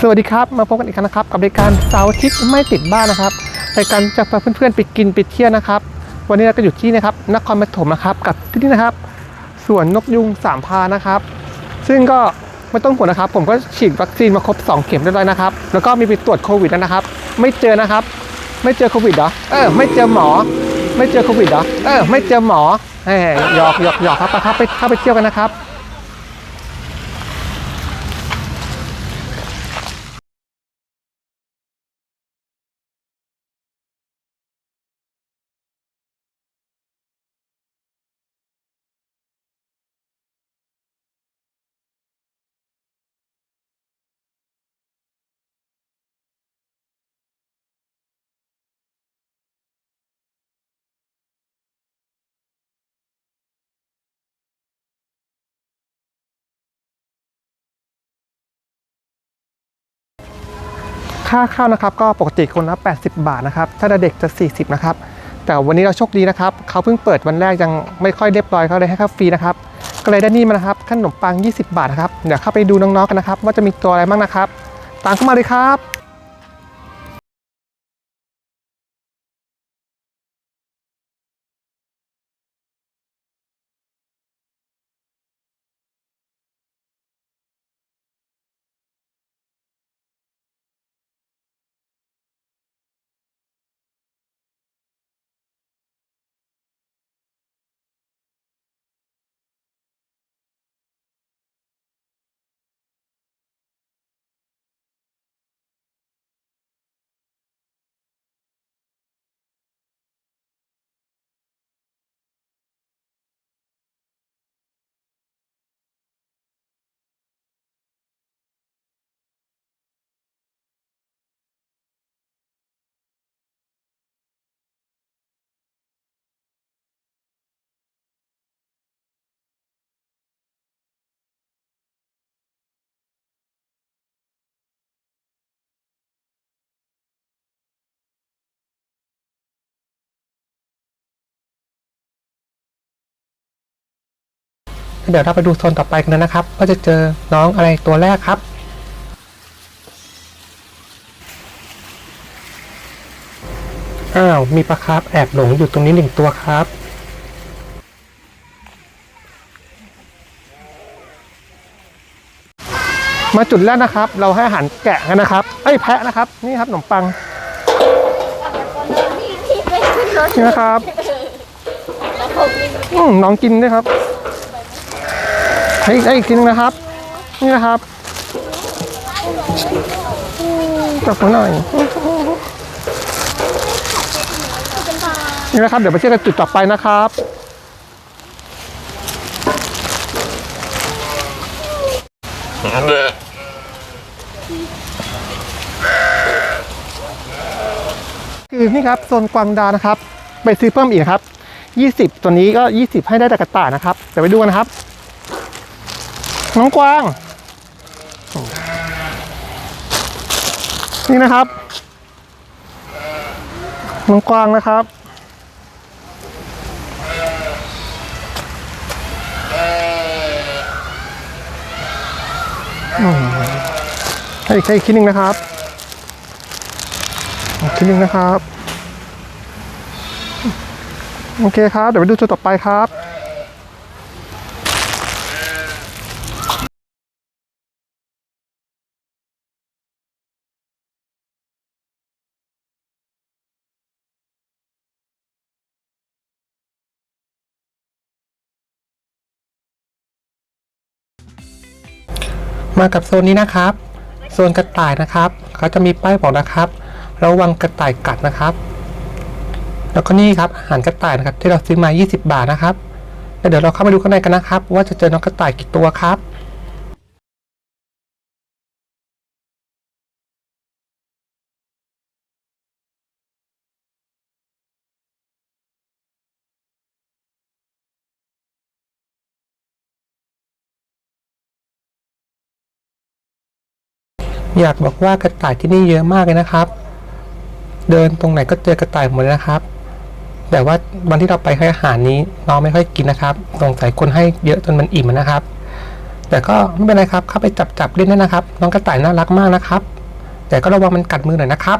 สวัสดีครับ มาพบกันอีกครั้งนะครับ กับรายการเสาร์อาทิตย์ไม่ติดบ้านนะครับรายการจะพาเพื่อนๆไปกินไปเที่ยวนะครับ วันนี้เราก็อยู่ที่นะครับนครปฐมนะครับกับที่นี่นะครับสวนนกยุงสามพานะครับ ซึ่งก็ไม่ต้องห่วงนะครับ ผมก็ฉีดวัคซีนมาครบ 2 เข็มเรียบร้อยนะครับ แล้วก็มีไปตรวจโควิดแล้วนะครับ ไม่เจอนะครับ ไม่เจอโควิดเหรอเออไม่เจอหมอ ไม่เจอโควิดเหรอเออไม่เจอหมอแหมหยอกหยอกหยอกครับไปครับไปเข้าไปเที่ยวกันนะครับ ค่าข้าวนะครับ ก็ปกติคนละ 80 บาทนะครับ ถ้าเด็กจะ 40 นะครับ แต่วันนี้เราโชคดีนะครับ เขาเพิ่งเปิดวันแรกยังไม่ค่อยเรียบร้อยเขาเลยให้ข้าวฟรีนะครับ ก็เลยได้นี่มานะครับ ขนมปัง 20 บาทนะครับ เดี๋ยวเข้าไปดูน้องๆกันนะครับ ว่าจะมีตัวอะไรบ้างนะครับ ตามเข้ามาเลยครับ เดี๋ยวเราไปดูโซนต่อไปกันนะครับว่าจะเจอน้องอะไรตัวแรกครับ อ้าว มีปลาคาร์ฟแอบหลงอยู่ตรงนี้หนึ่งตัวครับ มาจุดแรกนะครับ เราให้อาหารแกะกันนะครับ เอ้ยแพะนะครับ นี่ครับขนมปังที่ไปขึ้นรถนี่นะครับแล้วผมมีอืมน้องกินด้วยครับ ให้ให้อีกทีนึงนะครับ นี่นะครับจับหัวหน่อย นี่นะครับ เดี๋ยวไปเที่ยวกันจุดต่อไปนะครับ คือนี่ครับโซนกวางดานะครับ ไปซื้อเพิ่มอีกครับ 20 ตัวนี้ก็ 20 ให้ได้แต่กระต่ายนะครับ เดี๋ยวไปดูกันนะครับ น้องกวาง นี่นะครับ น้องกวางนะครับ ให้อีกให้อีกทีนึ่งนะครับอีกทีหนึ่งนะครับ โอเคครับ เดี๋ยวไปดูตัวต่อไปครับ มากับโซนนี้นะครับ โซนกระต่ายนะครับเขาจะมีป้ายบอกนะครับระวังกระต่ายกัดนะครับ แล้วก็นี่ครับอาหารกระต่ายนะครับที่เราซื้อมา 20 บาทนะครับแล้วเดี๋ยวเราเข้าไปดูข้างในกันนะครับ ว่าจะเจอน้องกระต่ายกี่ตัวครับ อยากบอกว่ากระต่ายที่นี่เยอะมากเลยนะครับ เดินตรงไหนก็เจอกระต่ายหมดเลยนะครับ แต่ว่าวันที่เราไปให้อาหารนี้น้องไม่ค่อยกินนะครับสงสัยคนให้เยอะจนมันอิ่มนะครับ แต่ก็ไม่เป็นไรครับเข้าไปจับจับเล่นได้นะครับ น้องกระต่ายน่ารักมากนะครับ แต่ก็ระวังมันกัดมือหน่อยนะครับ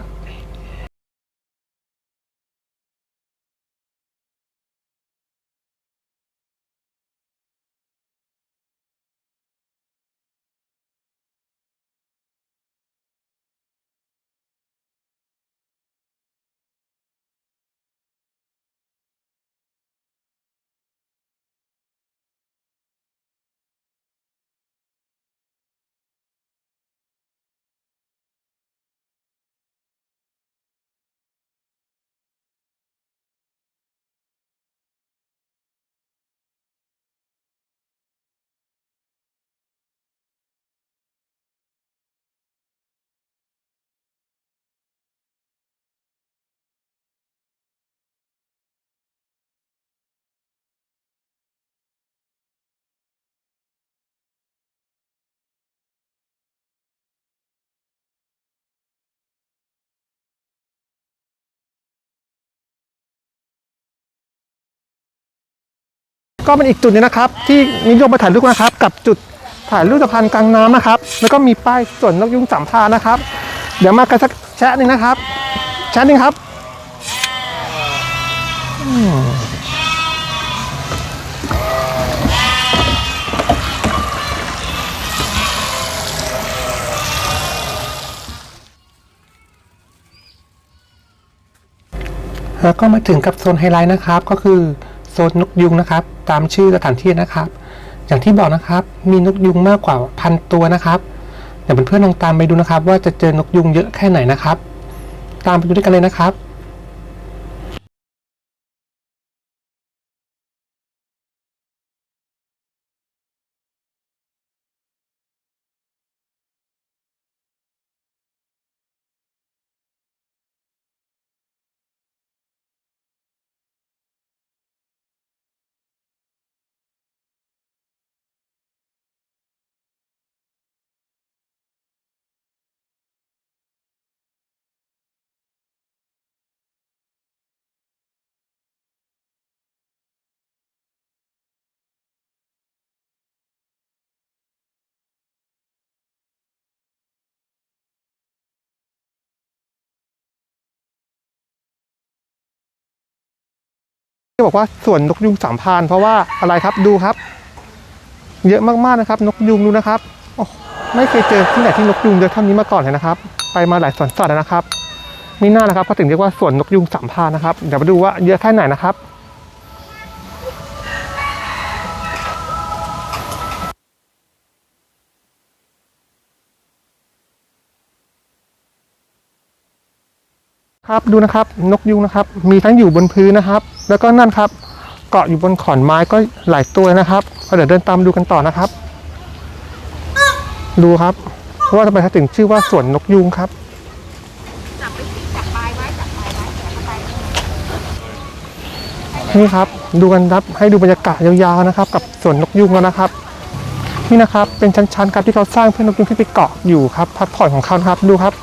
ก็เป็นอีกจุดหนึงนะครับ ที่นิยมมาถ่ายรูปนะครับ กับจุดถ่ายรูปสะพานกลางน้ำนะครับ แล้วก็มีป้ายสวนนกยุงสามพานนะครับ เดี๋ยวมากันสักแชะหนึ่งนะครับ แชะหนึ่งครับแล้วก็มาถึงกับโซนไฮไลท์นะครับ ก็คือ ซนนกยุงนะครับ ตามชื่อสถานที่นะครับ อย่างที่บอกนะครับมีนกยุงมากกว่าพันตัวนะครับเดี๋ยวเพื่อนๆลองตามไปดูนะครับ ว่าจะเจอนกยุงเยอะแค่ไหนนะครับ ตามไปดูด้วยกันเลยนะครับ ที่บอกว่าสวนนกยุงสามพรานเพราะว่าอะไรครับดูครับ เยอะมากๆนะครับ นกยุงดูนะครับไม่เคยเจอที่ไหนที่นกยุงเยอะเท่านี้มาก่อนเลยนะครับ ไปมาหลายสวนสัตว์นะครับมีหน้านะครับเขาถึงเรียกว่าสวนนกยุงสามพรานนะครับเดี๋ยวมาดูว่าเยอะแค่ไหนนะครับ ครับดูนะครับนกยุงนะครับ มีทั้งอยู่บนพื้นนะครับ แล้วก็นั่นครับเกาะอยู่บนขอนไม้ก็หลายตัวนะครับก็เดี๋ยวเดินตามดูกันต่อนะครับ ดูครับว่าทำไมเขาถึงชื่อว่าสวนนกยุงครับจับไปสิจับปลายไว้จับปลายไว้จับเข้าไปนี่ครับดูกันครับให้ดูบรรยากาศยาวๆนะครับ กับสวนนกยุงแล้วนะครับนี่นะครับเป็นชั้นๆครับที่เขาสร้างเพื่อนกยุงที่ไปเกาะอยู่ครับพักผ่อนของเขานะครับดูครับ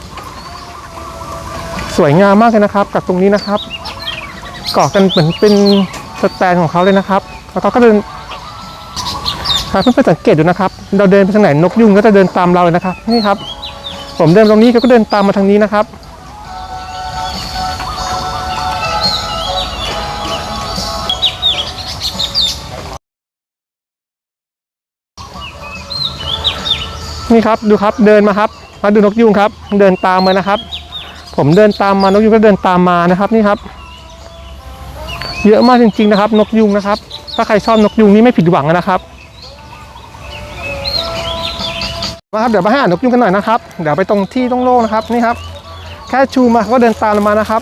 สวยงามมากเลยนะครับกับตรงนี้นะครับเกาะกันเหมือนเป็นสแตนของเขาเลยนะครับ แล้วเขาก็เดินครับเพื่อนๆสังเกตดูนะครับ เราเดินไปทางไหนนกยุงก็จะเดินตามเราเลยนะครับนี่ครับ ผมเดินตรงนี้เขาก็เดินตามมาทางนี้นะครับนี่ครับดูครับเดินมาครับมาดูนกยุงครับ เดินตามมานะครับ ผมเดินตามมานกยุงก็เดินตามมานะครับนี่ครับ เยอะมากจริง ๆนะครับ นกยุงนะครับ ถ้าใครชอบนกยุงนี่ไม่ผิดหวังนะครับมาครับเดี๋ยวมาให้อ่านนกยุงกันหน่อยนะครับ เดี๋ยวไปตรงที่ตรงโล่งนะครับนี่ครับ แค่ชูมาก็เดินตามมานะครับ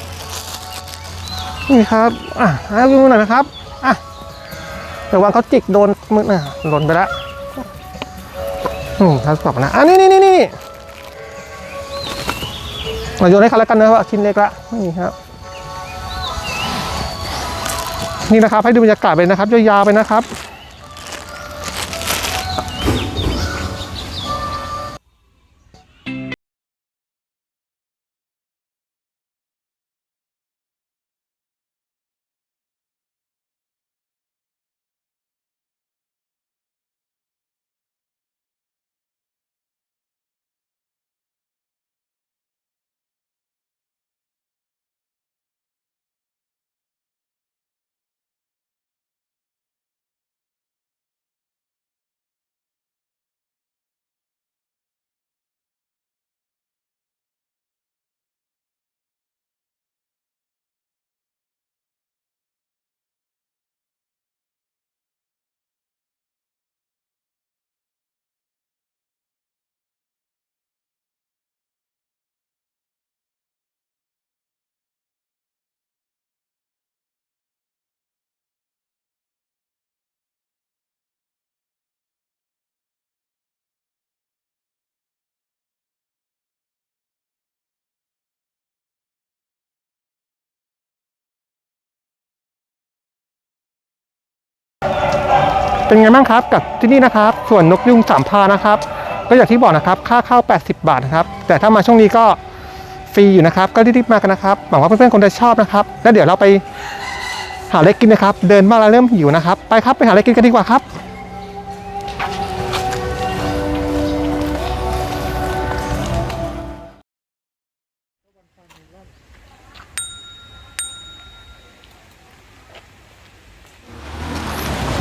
นี่ครับอะให้นกยุงหน่อยนะครับอะเดี๋ยววางเขาจิกโดนมือน่ะหล่นไปล้วอืมทดสอบนะอะนี่นี่นี่นี่ มาโยนให้เขาแล้วกันนะว่าชิ้นเล็กละนี่ครับนี่นะครับให้ดูบรรยากาศไปนะครับยาวๆไปนะครับ เป็นไงบ้างครับกับที่นี่นะครับ ส่วนนกยุงสามพานนะครับ ก็อย่างที่บอกนะครับค่าเข้า 80 บาทนะครับ แต่ถ้ามาช่วงนี้ก็ฟรีอยู่นะครับ ก็รีบๆมากันนะครับหวังว่าเพื่อนๆคงจะชอบนะครับแล้วเดี๋ยวเราไปหาอะไรกินนะครับ เดินมาแล้วเริ่มหิวนะครับ ไปครับไปหาอะไรกินกันดีกว่าครับ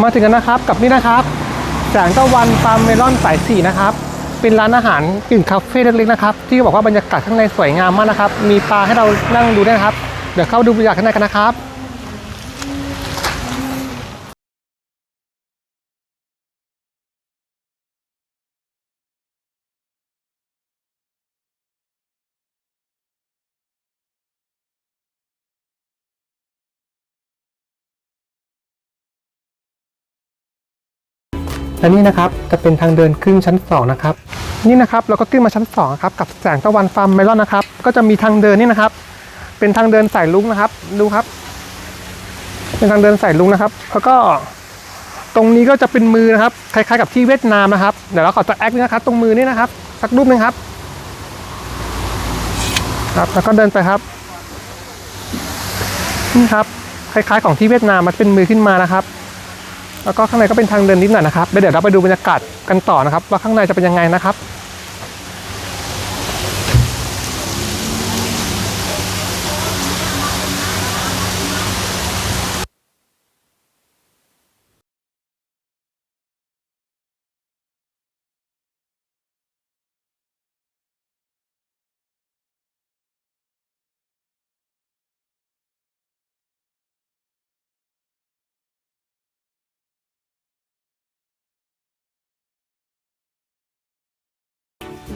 มาถึงกันนะครับกับนี่นะครับแสงตะวันฟาร์มเมลอนสายสี่นะครับเป็นร้านอาหารกึ่งคาเฟ่เล็กๆนะครับที่บอกว่าบรรยากาศข้างในสวยงามมากนะครับ มีปลาให้เรานั่งดูด้วยนะครับ เดี๋ยวเข้าดูบรรยากาศข้างในกันนะครับ และนี่นะครับจะเป็นทางเดินขึ้นชั้น 2 นะครับ นี่นะครับเราก็ขึ้นมาชั้น2ครับกับแสงตะวันฟาร์มเมลอนนะครับ ก็จะมีทางเดินนี่นะครับ เป็นทางเดินสายลุงนะครับ ดูครับ เป็นทางเดินสายลุงนะครับแล้วก็ตรงนี้ก็จะเป็นมือนะครับ คล้ายๆกับที่เวียดนามนะครับเดี๋ยวเราขอจะแอคนะครับ ตรงมือนี่นะครับ สักรูปหนึงครับ ครับแล้วก็เดินไปครับนี่ครับ คล้ายๆของที่เวียดนามมันเป็นมือขึ้นมานะครับ แล้วก็ข้างในก็เป็นทางเดินนิดหน่อยนะครับเดี๋ยวเราไปดูบรรยากาศกันต่อนะครับ ว่าข้างในจะเป็นยังไงนะครับ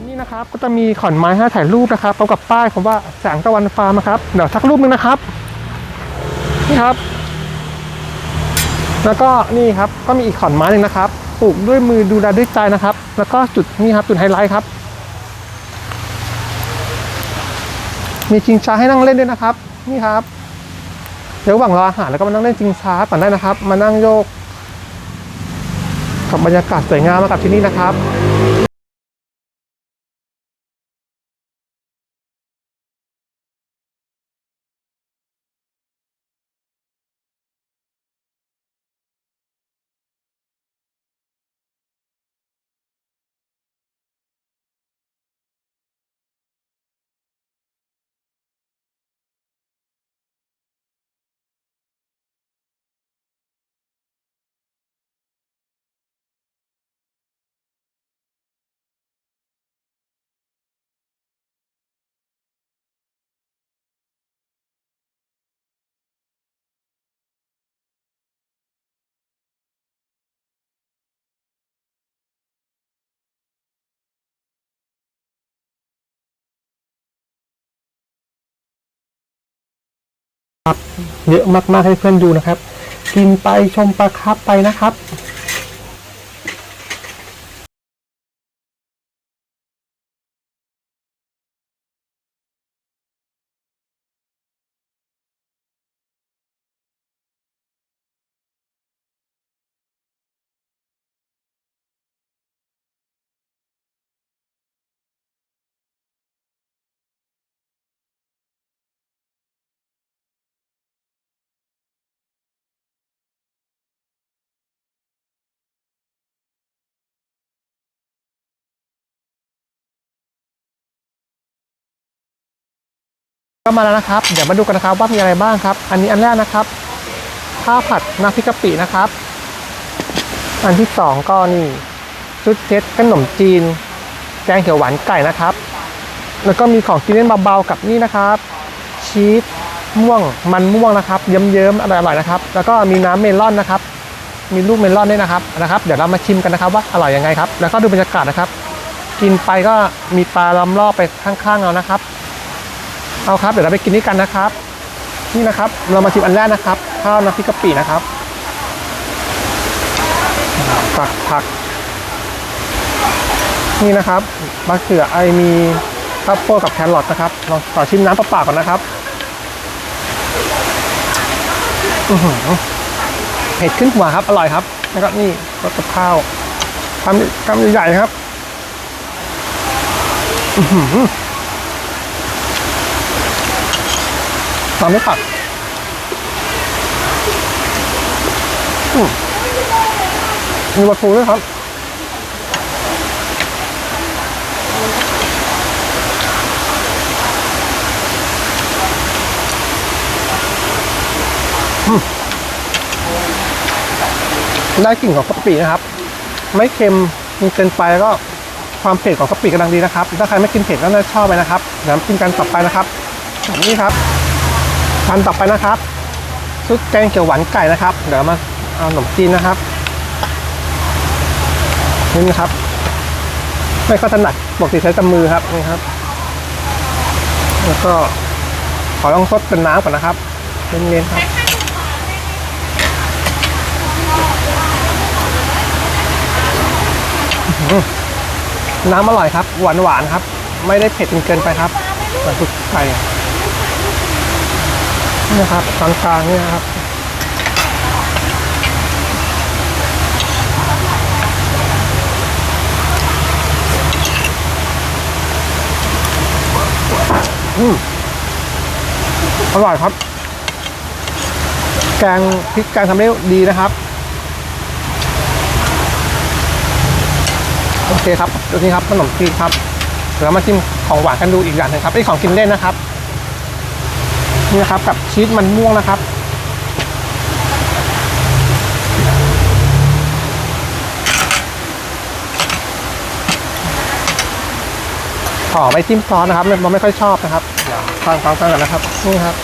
นี่นะครับก็จะมีขอนไม้ให้ถ่ายรูปนะครับพร้อมกับป้ายคำว่าแสงตะวันฟาร์มนะครับเดี๋ยวสักรูปหนึงนะครับนี่ครับ แล้วก็นี่ครับก็มีอีกขอนไม้หนึ่งนะครับปลูกด้วยมือดูแลด้วยใจนะครับ แล้วก็จุดนี่ครับจุดไฮไลท์ครับ มีชิงช้าให้นั่งเล่นด้วยนะครับ นี่ครับ เดี๋ยวหว่างรออาหารแล้วก็มานั่งเล่นชิงช้าก่อนได้นะครับ มานั่งโยกกับบรรยากาศสวยงามมากับที่นี่นะครับ เยอะมากๆให้เพื่อนดูนะครับ กินไปชมปลาครับไปนะครับ ก็มาแล้วนะครับ เดี๋ยวมาดูกันนะครับว่ามีอะไรบ้างครับ อันนี้อันแรกนะครับ ข้าวผัดน้ำพริกกะปินะครับ อันที่สองก็นี่ชุดเซ็ตขนมจีน แกงเขียวหวานไก่นะครับ แล้วก็มีของกินเล่นเบาๆกับนี่นะครับ ชีสม่วงมันม่วงนะครับ เยิ้มๆอร่อยๆนะครับ แล้วก็มีน้ำเมลอนนะครับ มีลูกเมลอนด้วยนะครับนะครับ เดี๋ยวเรามาชิมกันนะครับว่าอร่อยยังไงครับ แล้วก็ดูบรรยากาศนะครับ กินไปก็มีปลาล้อมรอบไปข้างๆเอานะครับ เอาครับเดี๋ยวเราไปกินนี่กันนะครับ นี่นะครับเรามาชิมอันแรกนะครับ ข้าวน้ำพริกกะปินะครับผักผัก นี่นะครับมะเขือไอมีข้าวโพดกับแครอทนะครับลองขอชิมน้ำเปล่าๆก่อนนะครับอือหือเผ็ดขึ้นหัวครับ อร่อยครับ แล้วก็นี่รสกับข้าวทำทำใหญ่ๆครับ อื อหือตามไม่ผัดอืมมีวัตถุด้วยครับได้กลิ่นของกะปินะครับ ไม่เค็มมีเกินไปแล้วก็ความเผ็ดของกะปิกำลังดีนะครับ ถ้าใครไม่กินเผ็ดก็น่าชอบไปนะครับเดี๋ยวมกินกันต่อไปนะครับนี่ครับ ทานต่อไปนะครับซุปแกงเขียวหวานไก่นะครับ เดี๋ยวมาเอาขนมจีนนะครับนี่นะครับ ไม่ค่อยถนัดปกติใช้ต่มือครับนี่ครับ แล้วก็ขอลองซดเป็นน้ำก่อนนะครับเย็นๆครับน้ำอร่อยครับ หวานหวานๆครับ ไม่ได้เผ็ดจนเกินไปครับแต่สุดไก่ นะครับกลางๆนี่นะครับอืมอร่อยครับ แกงพริกแกงทำได้ดีนะครับ โอเคครับดูนี่ครับขนมจีนครับเดี๋ยวเรามาชิมของหวานกันดูอีกอย่างหนึ่งครับไอ้ของกินเล่นนะครับ นี่นะครับกับชีสมันม่วงนะครับ ขอไม่จิ้มซอสนะครับเราไม่ค่อยชอบนะครับฟังฟังฟังกันนะครับนี่ครับ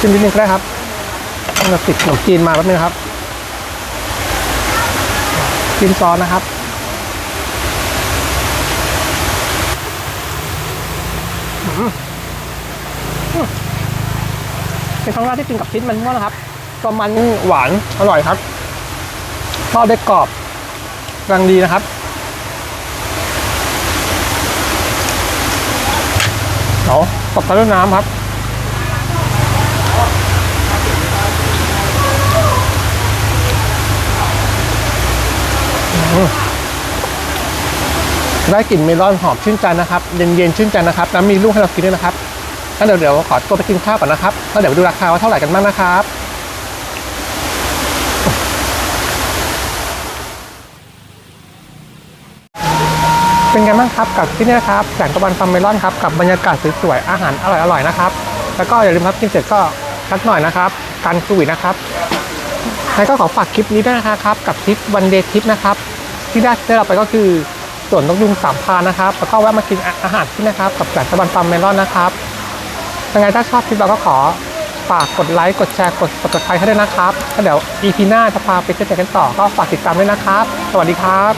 จิ้มนิดนึงก็ได้ครับต้องติดขนมจีนมาแป๊บนึงครับจิ้มซอสนะครับอืมอืม เป็นครั้งแรกที่กินกับชิ้นมันม่วงนะครับตัวมันหวานอร่อยครับทอดได้กรอบกำลังดีนะครับเดี๋ยวตบท้ายด้วยน้ำครับได้กลิ่นเมลอนหอมชื่นใจนะครับ เย็นๆชื่นใจนะครับ แล้วมีลูกให้เรากินด้วยนะครับ งั้นเดี๋ยวเดี๋ยวขอตัวไปกินข้าวก่อนนะครับแล้วเดี๋ยวไปดูราคาว่าเท่าไหร่กันบ้างนะครับเป็นไงบ้างครับกับที่นี่นะครับแสงตะวันฟาร์มเมลอนครับกับบรรยากาศสวยๆอาหารอร่อยๆนะครับ แล้วก็อย่าลืมครับกินเสร็จก็สักหน่อยนะครับ การโควิดนะครับแล้วก็ขอฝากคลิปนี้ด้วยนะครับ กับทริปวันเดย์ทริปนะครับ ที่ได้ได้เราไปก็คือสวนนกยุงสามพานนะครับ แล้วก็แวะมากินอาหารที่นะครับ กับแสงตะวันฟาร์มเมลอนนะครับ ยังไงถ้าชอบคลิปเราก็ขอฝากกดไลค์กดแชร์กด subscribe ให้ด้วยนะครับแล้วเดี๋ยว EP หน้าจะพาไปเจอกันต่อก็ฝากติดตามด้วยนะครับ สวัสดีครับ